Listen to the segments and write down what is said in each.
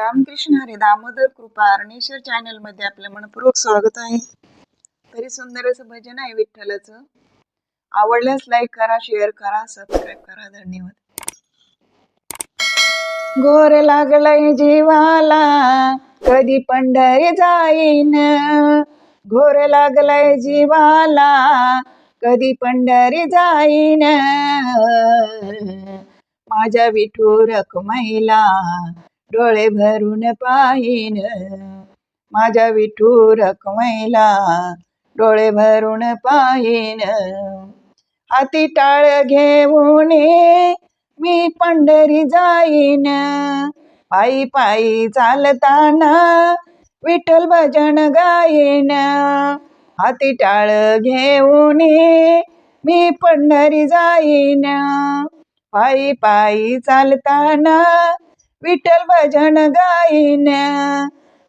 रामकृष्ण हरे दामोदर कृपा अरणेश्वर चॅनलमध्ये आपलं मनपूर्वक स्वागत आहे. तरी सुंदर असं भजन आहे विठ्ठलाचं. आवडल्यास लाईक करा शेअर करा सबस्क्राईब करा. धन्यवाद. घोर लागलाय जीवाला कधी पंढरी जाईन. घोर लागलाय जीवाला कधी पंढरी जाईन. माझ्या विठू महिला डोळे भरून पाहिन. माझ्या विठू रखमाईला डोळे भरून पाहिन. हाती टाळ घेऊन मी पंढरी जाईन. पायी पायी चालताना विठ्ठल भजन गाईन. हाती टाळ घेऊन मी पंढरी जाईन. पायी पायी चालताना विठ्ठल भजन गाईन.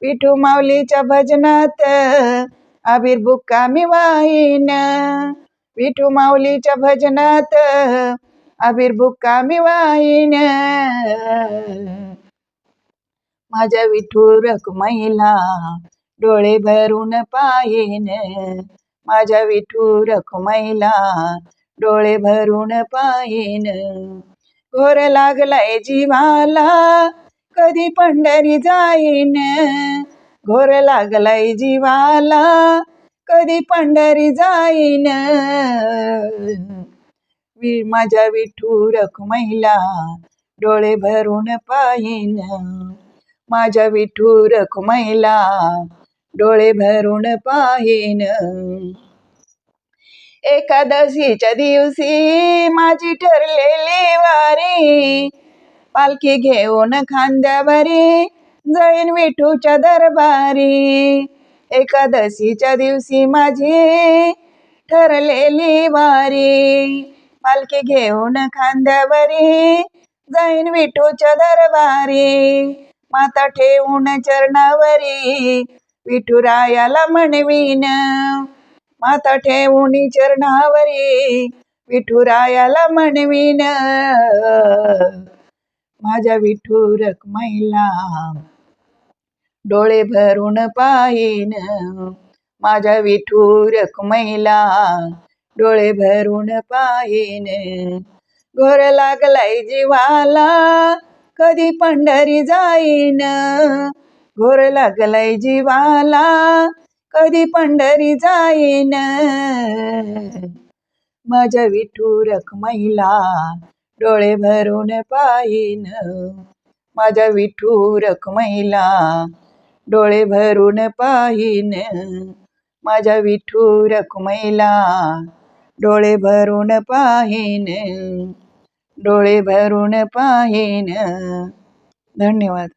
विठू माऊलीच्या भजनात आबीर मी वाईन. विठू माऊलीच्या भजनात आबीर मी वाईन. माझ्या विठू रखमैला डोळे भरून पाहिन. माझ्या विठू रखमैला डोळे भरून पाहिन. घोर लागलाय जीवाला. कधी पंढरी जाईन? घोर लागलाय जीवाला. कधी पंढरी जाईन? वि माझ्या विठू रखमैला डोळे भरून पाहिन. माझ्या विठू रखमैला डोळे भरून पाहिन. एकादशीच्या दिवशी माझी ठरलेली वारी पालखी घेऊन खांद्यावरी जैन विठूच्या दरबारी. एकादशीच्या दिवशी माझी ठरलेली वारी. पालखी घेऊन खांद्यावरी जैन विठूच्या दरबारी. माता ठेवून चरणावरी विठुरायाला म्हणवीन. माता ठेवून चरणावरी विठुरायाला म्हणवीन. माझ्या विठू रखमाईला डोळे भरून पाहिन माझ्या विठू रखमाईला डोळे भरून पाहिन. घोर लागलाय जीवाला कधी पंढरी जाईन. घोर लागलाय जीवाला कधी पंढरी जाईन. माझ्या विठू रखमाईला डोळे भरून पाहिन. माझ्या विठू रखमैला डोळे भरून पाहिन. माझ्या विठू रखमैला डोळे भरून पाहिन. डोळे भरून पाहिन. धन्यवाद.